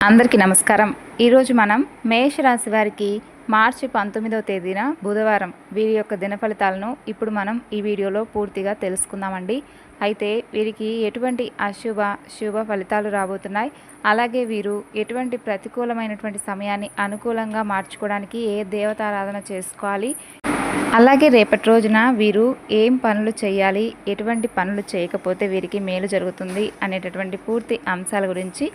అందరికీ నమస్కారం. ఈరోజు మనం మేషరాశి వారికి మార్చి పంతొమ్మిదవ తేదీన బుధవారం వీరి యొక్క దిన ఫలితాలను ఇప్పుడు మనం ఈ వీడియోలో పూర్తిగా తెలుసుకుందామండి. అయితే వీరికి ఎటువంటి అశుభ శుభ ఫలితాలు రాబోతున్నాయి. అలాగే వీరు ఎటువంటి ప్రతికూలమైనటువంటి సమయాన్ని అనుకూలంగా మార్చుకోవడానికి ఏ దేవతారాధన చేసుకోవాలి అలాగే రేపటి రోజున వీరు ఏం పనులు చేయాలి ఎటువంటి పనులు చేయకపోతే వీరికి మేలు జరుగుతుంది అనేటటువంటి పూర్తి అంశాల గురించి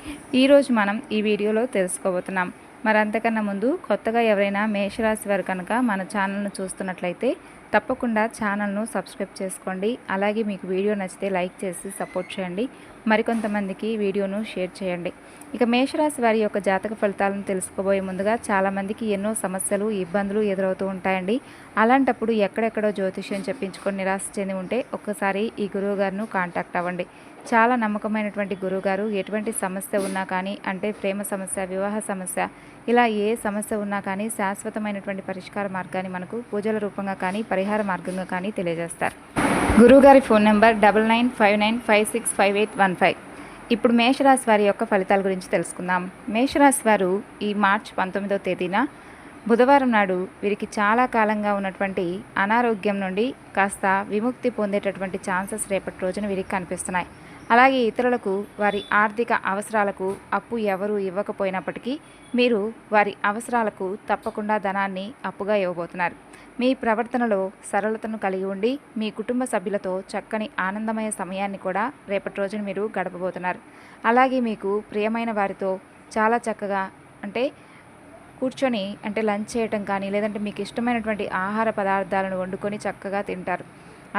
ఈరోజు మనం ఈ వీడియోలో తెలుసుకోబోతున్నాం. మరి అంతకన్నా ముందు కొత్తగా ఎవరైనా మేషరాశి వారు కనుక మన ఛానల్ను చూస్తున్నట్లయితే తప్పకుండా ఛానల్ను సబ్స్క్రైబ్ చేసుకోండి. అలాగే మీకు వీడియో నచ్చితే లైక్ చేసి సపోర్ట్ చేయండి. మరికొంతమందికి వీడియోను షేర్ చేయండి. ఇక మేషరాశి వారి యొక్క జాతక ఫలితాలను తెలుసుకోబోయే ముందుగా చాలామందికి ఎన్నో సమస్యలు ఇబ్బందులు ఎదురవుతూ ఉంటాయండి. అలాంటప్పుడు ఎక్కడెక్కడో జ్యోతిష్యం చెప్పించుకొని నిరాశ చెంది ఉంటే ఒక్కసారి ఈ గురువుగారిను కాంటాక్ట్ అవ్వండి. చాలా నమ్మకమైనటువంటి గురువుగారు ఎటువంటి సమస్య ఉన్నా కానీ అంటే ప్రేమ సమస్య వివాహ సమస్య ఇలా ఏ సమస్య ఉన్నా కానీ శాశ్వతమైనటువంటి పరిష్కార మార్గాన్ని మనకు పూజల రూపంగా కానీ పరిహార మార్గంగా కానీ తెలియజేస్తారు. గురువుగారి phone number double nine five nine five six five eight one five. ఇప్పుడు మేషరాశి వారి యొక్క ఫలితాల గురించి తెలుసుకుందాం. మేషరాశి వారు ఈ మార్చ్ పంతొమ్మిదవ తేదీన బుధవారం నాడు వీరికి చాలా కాలంగా ఉన్నటువంటి అనారోగ్యం నుండి కాస్త విముక్తి పొందేటటువంటి ఛాన్సెస్ రేపటి రోజున వీరికి కనిపిస్తున్నాయి. అలాగే ఇతరులకు వారి ఆర్థిక అవసరాలకు అప్పు ఎవరు ఇవ్వకపోయినప్పటికీ మీరు వారి అవసరాలకు తప్పకుండా ధనాన్ని అప్పుగా ఇవ్వబోతున్నారు. మీ ప్రవర్తనలో సరళతను కలిగి ఉండి మీ కుటుంబ సభ్యులతో చక్కని ఆనందమయ సమయాన్ని కూడా రేపటి రోజున మీరు గడపబోతున్నారు. అలాగే మీకు ప్రియమైన వారితో చాలా చక్కగా అంటే కూర్చొని అంటే లంచ్ చేయటం కానీ లేదంటే మీకు ఇష్టమైనటువంటి ఆహార పదార్థాలను వండుకొని చక్కగా తింటారు.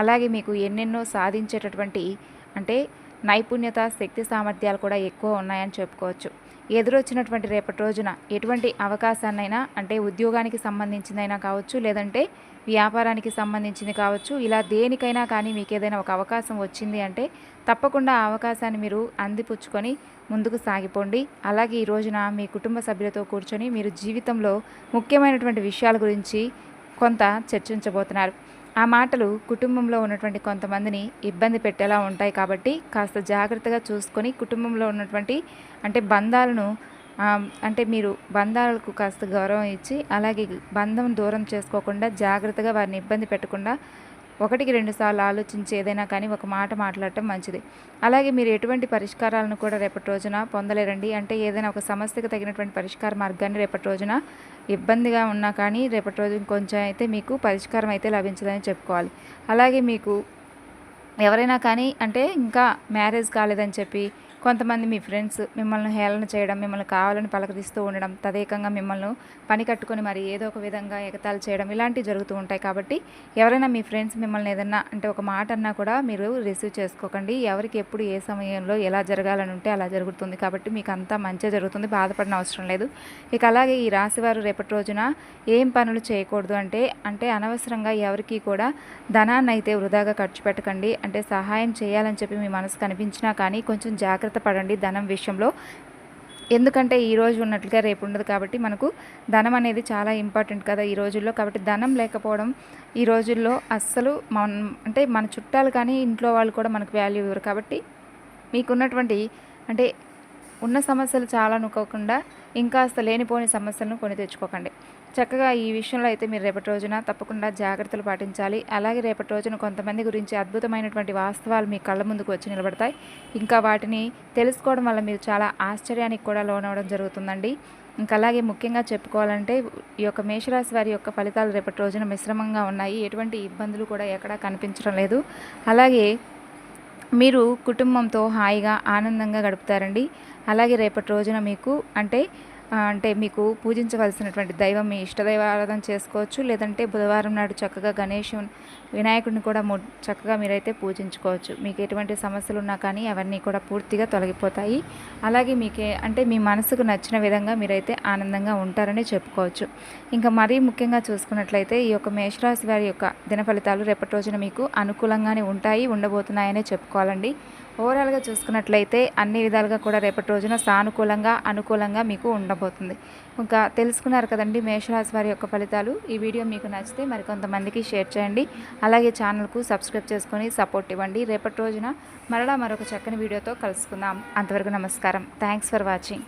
అలాగే మీకు ఎన్నెన్నో సాధించేటటువంటి అంటే నైపుణ్యత శక్తి సామర్థ్యాలు కూడా ఎక్కువ ఉన్నాయని చెప్పుకోవచ్చు. ఎదురొచ్చినటువంటి రేపటి రోజున ఎటువంటి అవకాశాన్నైనా అంటే ఉద్యోగానికి సంబంధించిందైనా కావచ్చు లేదంటే వ్యాపారానికి సంబంధించింది కావచ్చు ఇలా దేనికైనా కానీ మీకు ఏదైనా ఒక అవకాశం వచ్చింది అంటే తప్పకుండా ఆ అవకాశాన్ని మీరు అందిపుచ్చుకొని ముందుకు సాగిపోండి. అలాగే ఈ రోజున మీ కుటుంబ సభ్యులతో కూర్చొని మీరు జీవితంలో ముఖ్యమైనటువంటి విషయాల గురించి కొంత చర్చించబోతున్నారు. ఆ మాటలు కుటుంబంలో ఉన్నటువంటి కొంతమందిని ఇబ్బంది పెట్టేలా ఉంటాయి కాబట్టి కాస్త జాగ్రత్తగా చూసుకొని కుటుంబంలో ఉన్నటువంటి అంటే బంధాలను అంటే మీరు బంధాలకు కాస్త గౌరవం ఇచ్చి అలాగే బంధం దూరం చేసుకోకుండా జాగ్రత్తగా వారిని ఇబ్బంది పెట్టకుండా ఒకటికి రెండు సార్లు ఆలోచించి ఏదైనా కానీ ఒక మాట మాట్లాడటం మంచిది. అలాగే మీరు ఎటువంటి పరిష్కారాలను కూడా రేపటి రోజున పొందలేరండి. అంటే ఏదైనా ఒక సమస్యకు తగినటువంటి పరిష్కార మార్గాన్ని రేపటి రోజున ఇబ్బందిగా ఉన్నా కానీ రేపటి రోజు కొంచెం అయితే మీకు పరిష్కారం అయితే లభించదని చెప్పుకోవాలి. అలాగే మీకు ఎవరైనా కానీ అంటే ఇంకా మ్యారేజ్ కాలేదని చెప్పి కొంతమంది మీ ఫ్రెండ్స్ మిమ్మల్ని హేళన చేయడం మిమ్మల్ని కావాలని పలకరిస్తూ ఉండడం తదేకంగా మిమ్మల్ని పని కట్టుకొని మరి ఏదో ఒక విధంగా ఎగతాళి చేయడం ఇలాంటివి జరుగుతూ ఉంటాయి. కాబట్టి ఎవరైనా మీ ఫ్రెండ్స్ మిమ్మల్ని ఏదన్నా అంటే ఒక మాట అన్నా కూడా మీరు రిసీవ్ చేసుకోకండి. ఎవరికి ఎప్పుడు ఏ సమయంలో ఎలా జరగాలని ఉంటే అలా జరుగుతుంది. కాబట్టి మీకు అంతా మంచిగా జరుగుతుంది. బాధపడిన అవసరం లేదు. ఇక అలాగే ఈ రాశివారు రేపటి రోజున ఏం పనులు చేయకూడదు అంటే అంటే అనవసరంగా ఎవరికి కూడా ధనాన్ని అయితే వృధాగా ఖర్చు పెట్టకండి. అంటే సహాయం చేయాలని చెప్పి మీ మనసు కనిపించినా కానీ కొంచెం జాగ్రత్త పడండి ధనం విషయంలో. ఎందుకంటే ఈ రోజు ఉన్నట్లుగా రేపు ఉండదు కాబట్టి మనకు ధనం అనేది చాలా ఇంపార్టెంట్ కదా ఈ రోజుల్లో. కాబట్టి ధనం లేకపోవడం ఈ రోజుల్లో అస్సలు మన అంటే మన చుట్టాలు కానీ ఇంట్లో వాళ్ళు కూడా మనకు వాల్యూ ఇవ్వరు. కాబట్టి మీకున్నటువంటి అంటే ఉన్న సమస్యలు చాలా అనుకోకుండా ఇంకాస్త లేనిపోని సమస్యలను కొని తెచ్చుకోకండి. చక్కగా ఈ విషయంలో అయితే మీరు రేపటి రోజున తప్పకుండా జాగ్రత్తలు పాటించాలి. అలాగే రేపటి రోజున కొంతమంది గురించి అద్భుతమైనటువంటి వాస్తవాలు మీ కళ్ళ ముందుకు వచ్చి నిలబడతాయి. ఇంకా వాటిని తెలుసుకోవడం వల్ల మీరు చాలా ఆశ్చర్యానికి కూడా లోనవడం జరుగుతుందండి. ఇంకా అలాగే ముఖ్యంగా చెప్పుకోవాలంటే ఈ యొక్క మేషరాశి వారి యొక్క ఫలితాలు రేపటి రోజున మిశ్రమంగా ఉన్నాయి. ఎటువంటి ఇబ్బందులు కూడా ఎక్కడా కనిపించడం లేదు. అలాగే మీరు కుటుంబంతో హాయిగా ఆనందంగా గడుపుతారండి. అలాగే రేపటి రోజున మీకు అంటే అంటే మీకు పూజించవలసినటువంటి దైవం మీ ఇష్టదైవ ఆరాధన చేసుకోవచ్చు లేదంటే బుధవారం నాడు చక్కగా గణేశుని వినాయకుడిని కూడా చక్కగా మీరైతే పూజించుకోవచ్చు. మీకు ఎటువంటి సమస్యలు ఉన్నా కానీ అవన్నీ కూడా పూర్తిగా తొలగిపోతాయి. అలాగే మీకే అంటే మీ మనసుకు నచ్చిన విధంగా మీరైతే ఆనందంగా ఉంటారని చెప్పుకోవచ్చు. ఇంకా మరీ ముఖ్యంగా చూసుకున్నట్లయితే ఈ యొక్క మేషరాశి వారి యొక్క దిన ఫలితాలు రేపటి రోజున మీకు అనుకూలంగానే ఉంటాయి ఉండబోతున్నాయనే చెప్పుకోవాలండి. ఓవరాల్గా చూసుకున్నట్లయితే అన్ని విధాలుగా కూడా రేపటి రోజున సానుకూలంగా అనుకూలంగా మీకు ఉండబోతుంది. ఇంకా తెలుసుకున్నారు కదండి మేషరాశి వారి యొక్క ఫలితాలు. ఈ వీడియో మీకు నచ్చితే మరికొంతమందికి షేర్ చేయండి. అలాగే ఛానల్కు సబ్స్క్రైబ్ చేసుకొని సపోర్ట్ ఇవ్వండి. రేపటి రోజున మరలా మరొక చక్కని వీడియోతో కలుసుకుందాం. అంతవరకు నమస్కారం. Thanks for watching.